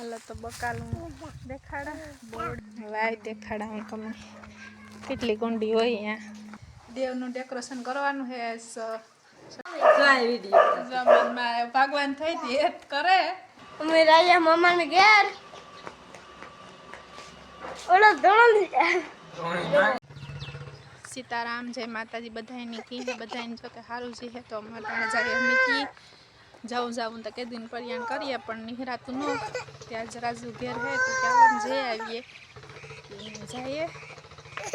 હાલો તો બકાલું દેખાડા. Board Y દેખાડા હું તમને કેટલી કુંડી હોય અહીંયા? દેવનું ડેકોરેશન કરવાનું છે ભગવાન થઈ હતી એ જ કરે. અમે રાજા મામાને ઘેર ઓલો ધોણ સીતારામ જય માતાજી બધાની કી બધાની જો કે સારું છે હે તો અમારે ત્યાં જાય મીઠી જાઉં જાઉં તો કે પરિયાણ કરીએ, પણ નિહરાતું ન ત્યાં જરાજુ ઘેર હે, તો ચાલો જઈ આવીએ. જઈએ.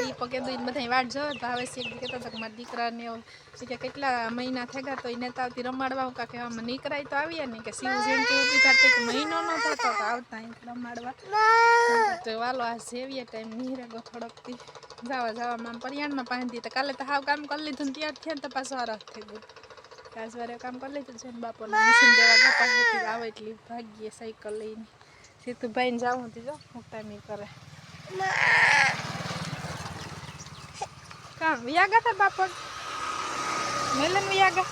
એ પગે દઈને બધા વાટ જો ભાવે છે. એક દી કહેતા હતા કે મારા દીકરાને એવું કે કેટલા મહિના થઈ ગયા તો એને તો આવતી રમાડવા હું કે આમ નીકળાય તો આવીએ ને, કે શિવ જયંતિ ઊભી થાય કે મહિનો ન થતો તો આવતા અહીં રમાડવા. તો વાલો આ જેવીએ ટાઈમ નીરે ગો થોડોકથી. જવા, જવામાં પરિયાણમાં પાંધી તો કાલે તો હાવ કામ કરી લીધું ને ત્યાર થયા ને તો પાછો હરખ થઈ ગયું આજ વારે કામ કરી લીધું છે બાપોને મશીન દેવા ગપા હતી આવે એટલી ભાગીએ સાયકલ લઈને. સીતુભાઈને જાઉં હતી જો ટાઈમ કરે. કામ વ્યાગા હતા બાપો મેલન વ્યાગા?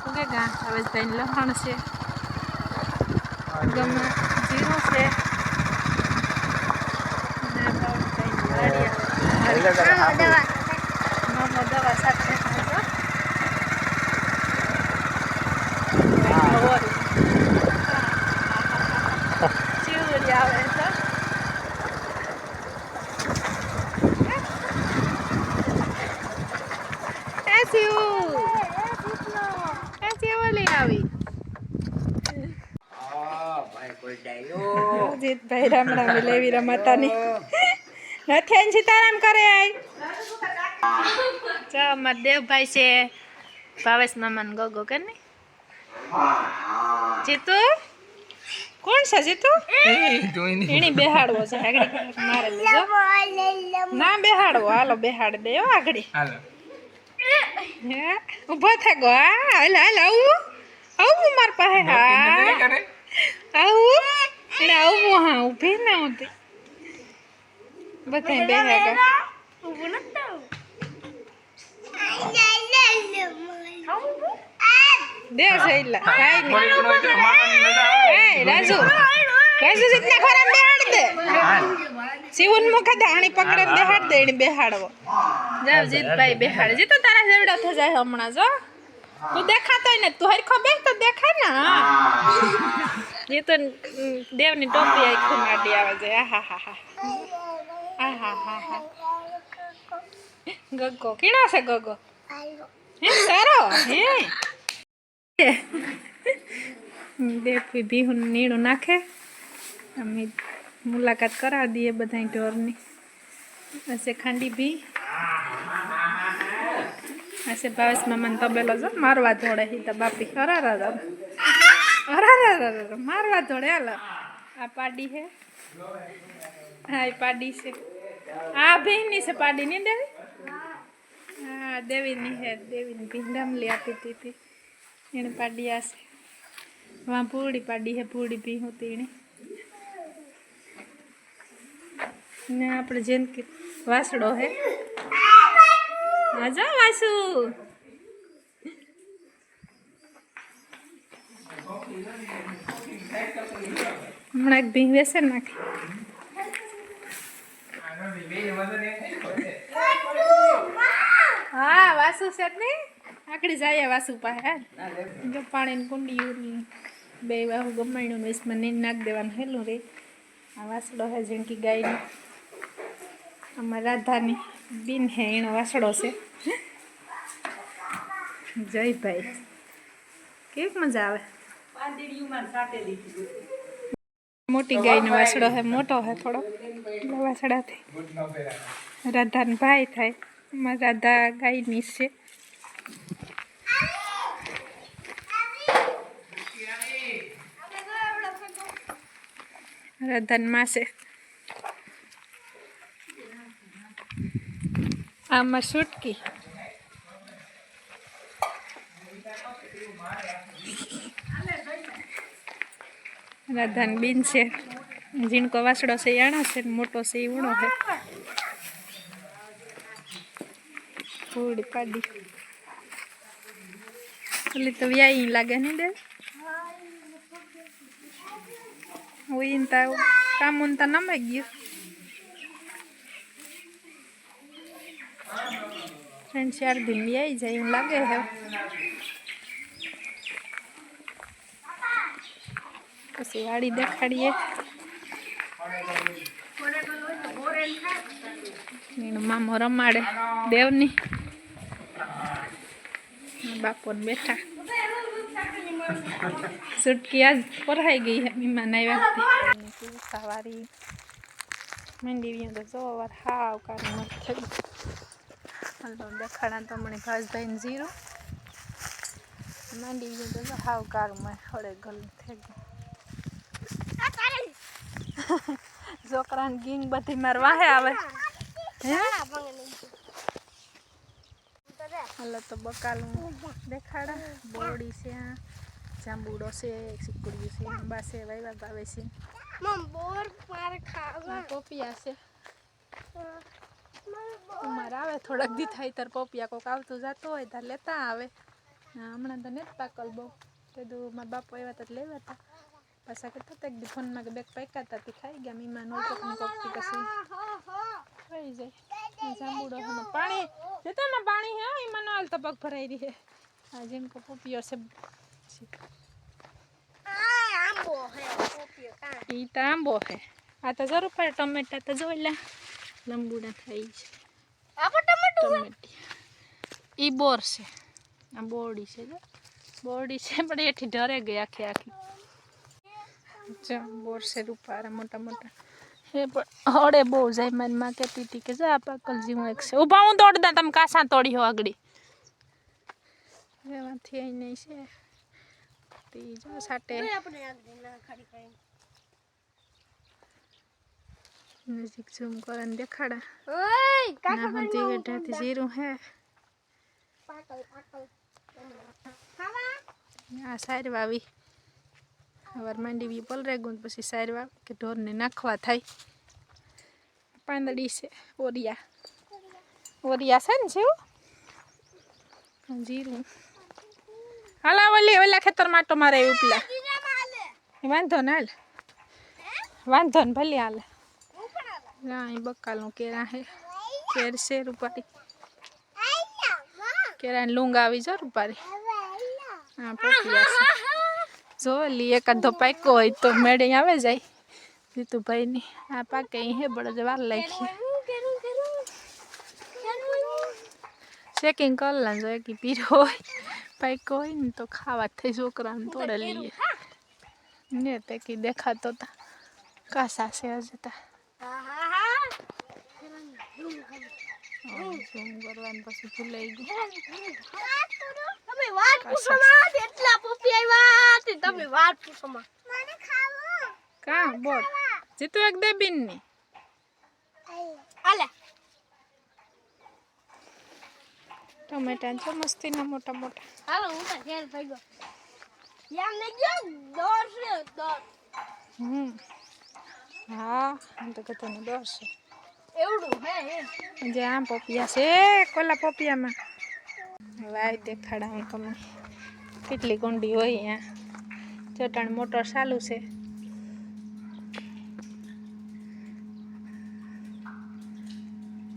ફૂગે ગા હવે ભાઈ લહણ છે. ગમે જીરું છે. દવા સાથે ખાજો. ચીવડી આવે છે એ શિવ એ શિવલી આવી જીતભાઈ રામ રામ લેવી રમતાની નથી સીતારામ કરે ચા અમાર દેવભાઈ છે. ભાવેશ મામાન ગોગો કે ને જીતુ? કોણ છે જીતુ? એની બેહાડવો છે. આગળ મારે લેજો. ના બેહાડવો. હાલો બેહાડ દે આગળ. હે? ઊભો થા ગો. હા હાલ હાલ આવું માર પાસે હા આવું એટલે આવું હા ના હોતી બધા બેહાડો ઊભું નથી થવું. દે સૈલા કાઈ નહીં એ રાજુ રાજુ જીતના ખોરાક બેહાડ દે શિવન મુખે દાણી પકડે ને બેહાડ દે એને બેહાડવો જાવ જીતભાઈ બેહાડ જીતો તારા જેવડો થઈ જાય હમણાં જો તું દેખાતો ને તું હરખો બેસ તો દેખાય ને જીતો દેવની ટોપી આખી માડી આવે છે. આહા હા હા હા. હા ગગો. કીણો છે ગગો? હે સારો હે? દેખવી બિહુ નીણું નાખે. અમે મુલાકાત કરાવી દઈએ બધા ઢોરની હશે ખાંડી બી હશે ભાવેશ મામાને તબેલો છે મારવા ધોડે હી તો બાપી અરારા અરારા મારવા ધોડે હાલો આ પાડી હે હા એ પાડી છે આ ભીની છે પાડી ની દેવી હા દેવીની હે દેવીની ભીંડામલી આપી હતી એને પાડી છે વાં પૂડી પાડી હે પૂડી ભી હતી એને ને આપણે જેમ કે વાસડો હે આજા વાસુ હમણાં એક ભીંગ વેસે નાખી હા, વાસુ છે ને? આકડી જાય વાસુ પાસે જો પાણીની કુંડી બે વાહુ ગમાણ્યું વેસમાં નીર નાખ દેવાનું હેલું રે. આ વાસડો હે ગાય ગાયનો. આમાં રાધાની. બિન હે, એનો વાસડો છે. જય ભાઈ. કેવી મજા આવે? મોટી ગાયનો વાસડો હે, મોટો હે થોડો. વાસડાથી. રાધાનો ભાઈ થાય રાધા ગાયની છે. રાધાન માસે આમાં સુટકી રાધાન બીન છે. ઝીણકો વાસડો છે, યાણા છે મોટો છે એ ઉણો છે. ફૂડ પાડી એટલે તો વ્યાય લાગે ને દે ઉઈન તા કામ ઉન તા નમાઈ ગયું. ત્રણ ચાર દિન આવી જાય એવું લાગે હે પછી વાડી દેખાડીએ. મામો રમાડે દેવની. બાપો બેઠા. સુટકી આજ પરાઈ ગઈ મહેમાન આવ્યા સવારી. મંડી તો સવાર વાર હાવ કાઢી મત થઈ હલો દેખાડા તો મને ભાસભાઈ જીરો માંડી ગયું તો હાવ કારું મેં હળે ગલું થઈ ગયું. છોકરાને ગીંગ બધી મારવા હે આવે. હલો તો બકાલું દેખાડા. બોરડી છે જાંબુડો છે સિકુડિયું છે આંબા છે વાયવા ભાવે છે. મમ બોર મારે ખાવા. આ પોપિયા છે. ઉમર આવે થોડાક દી થાય તાર પોપિયા કોક આવતું જતું હોય તાર લેતા આવે. હમણાં તો નથી પાકલ બહુ. કીધું મારા બાપુ આવ્યા તો લેવા હતા પાછા કરતા હતા એક દી ફોનમાં કે બેગ પાક્યા હતા તે ખાઈ ગયા. મીમા નો તો ને કોકથી પછી થઈ જાય. જાંબુડો ને પાણી. જતામાં પાણી હે એમાં નો હાલ તો પગ ભરાઈ રહી હે આ જેમ કો પોપિયો છે. આંબો હે પોપિયો ઈ તો આંબો હે. આ તો જરૂર પડે ટમેટા તો જોઈ લે. લંબુડા થઈ છે. આપો ટમેટો એ બોર છે. આ બોરડી છે બોરડી છે પણ એથી ડરે ગઈ આખી આખી. બોર છે રૂપારા મોટા મોટા. એ પણ હળે બહુ જાય મારી માં કહેતી હતી કે જા પાકલ જીવું એક છે. ઊભા હું તોડ દા તમે કાસા તોડી હો આગળી. એમાંથી અહીં નહીં છે. તે જો સાટે. આપણે આગળ ના ખાડી કઈ નજીક ઝૂમ કરીને દેખાડા. ના હતી વેઠાથી જીરું હે. આ સાર વાવી હવાર માંડી બી પલરે ગું પછી સાર વાવ કે ઢોરને નાખવા થાય. પાંદડી છે ઓરિયા. ઓરિયા છે ને જેવું જીરું. હાલા ઓલી ઓલા ખેતર માટો મારે ઉપલા. વાંધો ને હાલ. વાંધો ને ભલે હાલે. અહીં બકાલનું કેરા હે કેર છે રૂપારી આયા લૂંગ કેરા લુંગ આવી જો રૂપારી હા પોપિયા જો લી એકાદો પાક્યો હોય તો મેળે આવે જાય જીતુભાઈની આ પાકે અહીં હે બળદ વાર લાગી કેરું ચેકિંગ કરી લા એક પીરો હોય પાક્યો હોય ને તો ખાવા થઈ છોકરાને તોડે લઈએ ને તે કી દેખાતો તા કાસા છે હજી તા હા હા હા ઝૂમ કરવાનું? પછી ભૂલાઈ ગયું તમે વાત પૂછો માં એટલા પોપી આવ્યા તે તમે વાત પૂછો માં. મને ખાવો. કા? બોલ. જીતુ એક દે બિન ને આલે ટમેટા જો મસ્તીના મોટા મોટા. હાલો હું તો ઘેર ભાગ્યો. યામ ને ગયો? દોર છે દોર. હમ. હા આમ તો કહેતો દોર છે હે હે જે આમ પોપિયા છે, કોલા પોપિયામાં. વાય દેખાડા હું તમે. કેટલી ગુંડી હોય અહીંયા. ચટાણ મોટર ચાલુ છે.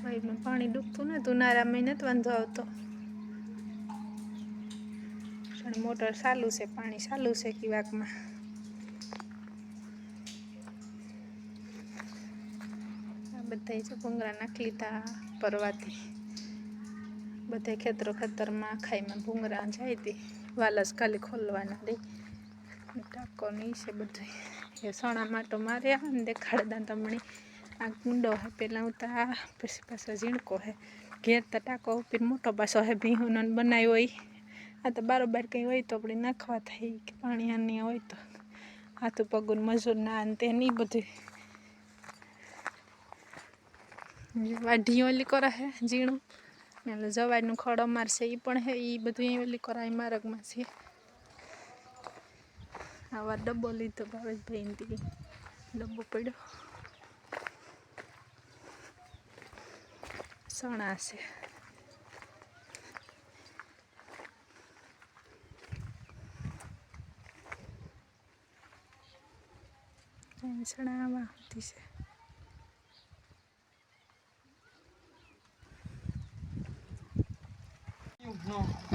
ભાઈ મેં પાણી ડૂબતું ને ઉનાળામાં નથી વાંધો આવતો. મોટર ચાલુ છે, પાણી ચાલુ છે, કિવાકમાં. આ છે ભૂંગળા નાખી લીધા પરવાથી. બધે ખેતરો ખેતરમાં ખાઈમાં ભૂંગળા જાય હતી વાલસ ખાલી ખોલવાના દે ટાકો નહીં છે બધું એ સોણા માટો માર્યા અને દેખાડતા તમને આ કુંડો હે પેલા ઉતા પછી પાછો ઝીણકો હે. ઘેર તો ટાકો ઉપર મોટો પાછો હે ભીહુનો બનાવ્યો હોય. આ તો બારોબાર કંઈ હોય તો આપણે નાખવા થાય કે પાણી આની હોય તો. હાથું પગું મજૂર ના અને તે નહીં બધું વાઢી ઓલી કરે હે, ઝીણું. ને ઓલું જવારનું ખડ અમાર એ પણ હે એ બધું અહીં ઓલી કરાય માર્ગમાં છે. આવા ડબ્બો લીધો ભાવેશભાઈ ડબ્બો પડ્યો. સણા છે. પેન્સણામાં હતી છે.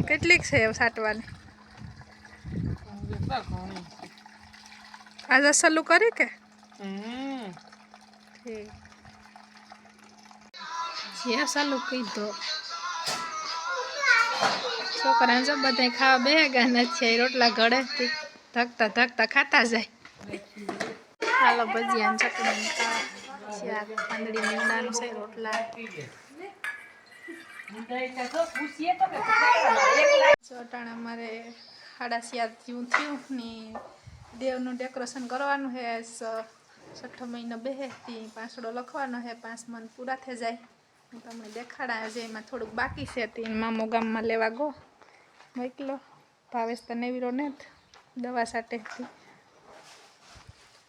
કેટલીક છે સાટવાની આજે સલું કરી કે? જ્યાં સલું કીધો છોકરાને જો બધા ખાવા બે ગયા નથી રોટલા ઘડેથી ધકતા ધકતા ખાતા જાય. હાલો ભજીયા શાક, પાંદડી મીંડાનું છે, રોટલા. ચોટાણા અમારે હાડાસિયા ચાર થયું ને દેવનું ડેકોરેશન કરવાનું સ- છઠ્ઠો મહિનો બેહે, તે પાંસડો લખવાનો છે પાંચ મન પૂરા થઈ જાય. હું તમને દેખાડા છે, એમાં થોડુંક બાકી છે, તે મામો ગામમાં લેવા ગો. મોકલો. ભાવેશ તને વીરો ને દવા સાટેથી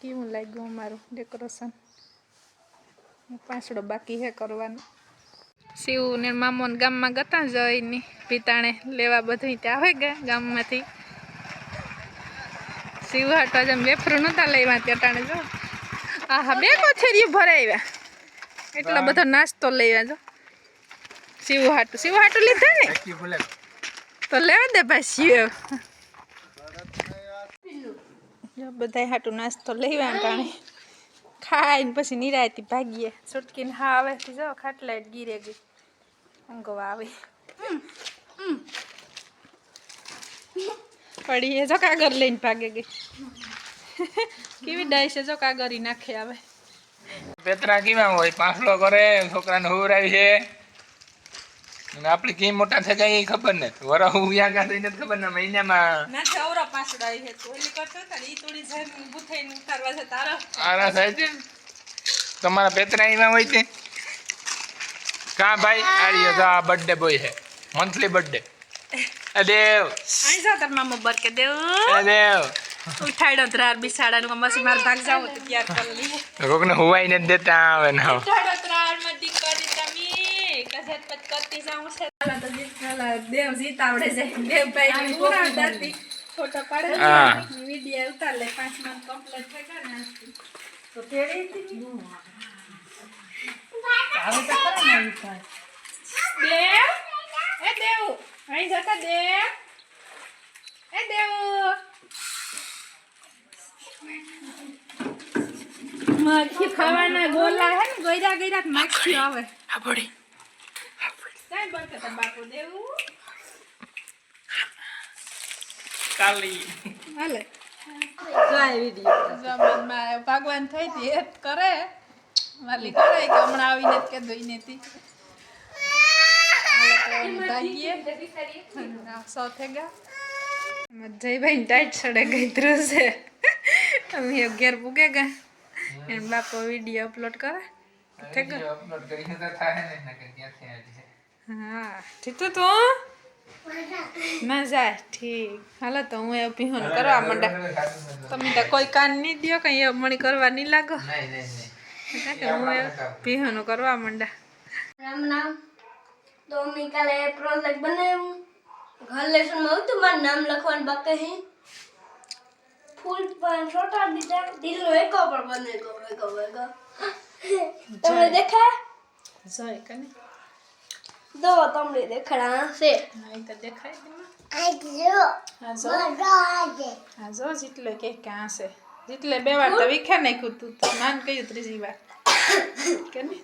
કેવું લાગ્યું અમારું ડેકોરેશન પાંસડો બાકી છે કરવાનું. શિવ ને મામો ગામમાં ગતા જઈને પિતાણે લેવા બધું ત્યાં આવે ગયા ગામમાંથી. શિવ હાટવા જેમ વેફરું નતા લેવા ત્યાં ટાણે જો. આહા બે કોથેરીયું ભરાવ્યા એટલો બધો નાસ્તો લેવા જો. શિવ હાટું શિવ હાટું લીધા ને? તો લેવા દે ભાઈ જો બધા હાટું નાસ્તો લેવા ટાણે. ખાઈને પછી નિરાયતી ભાગીએ. છૂટકીને હા આવે જો ખાટલા હેઠ ગીરે ગઈ. ઊંઘવા આવે પડી એ જો કાગર લઈને ભાગે ગઈ. કેવી ડાય છે જો કાગરી નાખે આવે. પેતરા કેવા હોય? પાછલો કરે છોકરાને હોવરાવી છે. અને આપણે કેમ મોટા થઈ જાય એ ખબર ને વરા હું હુયા ગાતો એને ખબર ના મહિનામાં ના ચૌરા પાછળ છે ઓલી કરતો હતા ઈ તોડી જાય ઊભું થઈને ઉતારવા છે તારા. આરા થાય છે તમારા પેતરા એમાં હોય છે કા ભાઈ? આર્યો તો આ બર્થડે બોય છે. મંથલી બર્થડે અદેવ દેવ. અહીં જા તાર મામો બર દેવ. અદેવ ઉઠાડો ત્રાર ત્રાર બિસાડાનું મસી માર ભાગ જાવ તો ત્યાર કરી લીધું કોકને હોવાય ને દેતા આવે ના ઉઠાડો ત્રારમાં દીકરી તમે કરતી જાઉં છે. હાલા તો જીત હાલા દેવ જીત છે. દેવ ભાઈ ની પૂરા દાતી ફોટો પાડે હા. ઉતાર લે પાંચ મંથ કમ્પ્લીટ થઈ ગયા ને આજથી. તો તેડી હતી? દેવ? એ દેવ. અહીં જતા દેવ. એ દેવ. માખી ખાવાના ગોલા હે ને ગોયરા ગોયરા માખી આવે. આ પડી કાઈ tabaco de બાપુ દેવું કાલી હાલે જમવામાં ભગવાન થઈ હતી એ કરે વાલી કરે કે હમણાં આવીને કે થઈ ગયા જયભાઈ ટાઈટ સડે ગઈ ધ્રુવ છે અમે ઘેર પૂગે ગયા એને બાપો વીડિયો અપલોડ કરે થઈ ગયો અપલોડ કરીને તો થાય ને હા ઠીક તો તું? મજા ઠીક. હાલો તો હું એ પીહોન કરવા માંડા. તમે તો કોઈ કાન નહીં દો કઈ એ મણી કરવા નહીં લાગો. નહીં નહીં નહીં. કારણ કે હું એ પીહોનું કરવા માંડા. રામ રામ. તો મેં કાલે પ્રોજેક્ટ બનાવ્યું. ઘર લેસનમાં હતું મારું નામ લખવાનું બાકી હે ફૂલ પણ છોટા દીધા. દિલનો એકો પણ બને ગો એકો એકો. તમે દેખા જોઈ કને. દો તમને દેખાડા છે. હા એ તો દેખાય તેમાં. આ જો. હા જો. જેટલો કે ક્યાં છે. જેટલે બે વાર તો વિખા નાખ્યું તું તો નાન કહ્યું ત્રીજી વાર. કે નહીં?